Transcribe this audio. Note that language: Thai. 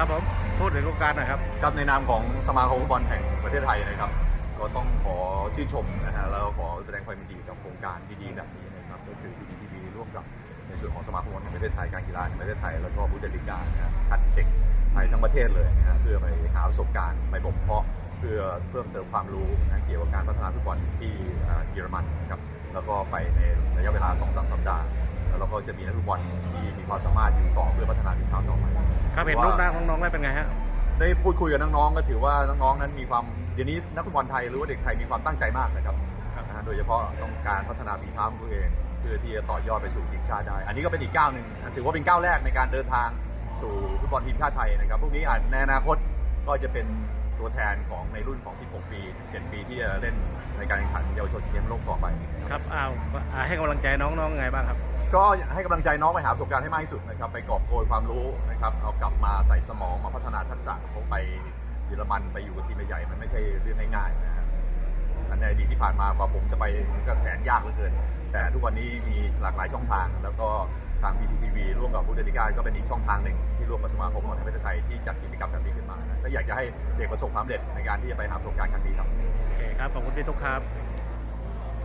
ครับผมพูดถึงโครงการหน่อยครับ ครับในนามของสมาคมฟุตบอลแห่งประเทศไทยนะครับ ก็ต้องขอชื่นชมนะฮะแล้วขอแสดงความยินดีกับโครงการดีๆแบบนี้นะครับก็คือ PPTV ร่วมกับในส่วนของสมาคมฟุตบอลแห่งประเทศไทยการกีฬาแห่งประเทศไทยแล้วก็บุนเดลิกานะฮะคัดเด็กไทยทั้งประเทศเลยนะฮะเพื่อไปหาประสบการณ์ไปบ่มเพาะเพื่อเพิ่มเติมความรู้นะเกี่ยวกับการพัฒนาฟุตบอลที่อ่าเยอรมันนะครับแล้วก็ไปในระยะเวลา2-3สัปดาห์แล้วเราก็จะมีนักฟุตบอลที่มีความสามารถอยู่ต่อเพื่อพัฒนา ครับเห็นรูปร่างน้องๆแล้วเป็นไงฮะได้พูดคุยกับน้องๆก็ถือว่าน้องๆนั้นมีความเดี๋ยวนี้นักฟุตบอลไทยหรือว่าเด็กไทยมีความตั้งใจมากนะครับครับนะฮะโดยเฉพาะต้องการพัฒนาฝีเท้าของตัวเองเพื่อที่จะต่อยอดไปสู่ทีมชาติได้ อันนี้ก็เป็นอีกก้าวหนึ่งนะถือว่าเป็นก้าวแรกในการเดินทางสู่ฟุตบอลทีมชาติไทยนะครับพวกนี้อาจในอนาคตก็จะเป็นตัวแทนของในรุ่นของ 16 ปี 17 ปีที่จะเล่นในการแข่งขันเยาวชนแชมป์โลกต่อไป ครับอ้าวอ่าให้กำลังใจน้องๆไงบ้างครับ ก็ให้กำลังใจน้องไปหาประสบการณ์ให้มากที่สุดนะครับไปกอบโกยความรู้นะครับเอากลับมาใส่สมองมาพัฒนาทักษะเพราไปเยอรมันไปอยู่กับทีมใหญ่มันไม่ใช่เรื่องง่ายๆนะฮะอันในอดีตที่ผ่านมากว่าผมจะไปก็แสนยากเหลือเกิน แต่ทุกวันนี้มีหลากหลายช่องทาง แล้วก็ทาง PPTV ร่วมกับบูเดลิก้าก็เป็นอีกช่องทางหนึ่งที่ร่วมกับสมาคมฟุตบอลแห่งประเทศไทยที่จัดกิจกรรมแบบนี้ขึ้นมานะก็อยากจะให้เด็กประสบความสำเร็จในการที่จะไปหาประสบการณ์ครั้งนี้ครับโอเคครับขอบคุณพี่ตุ๊กครับ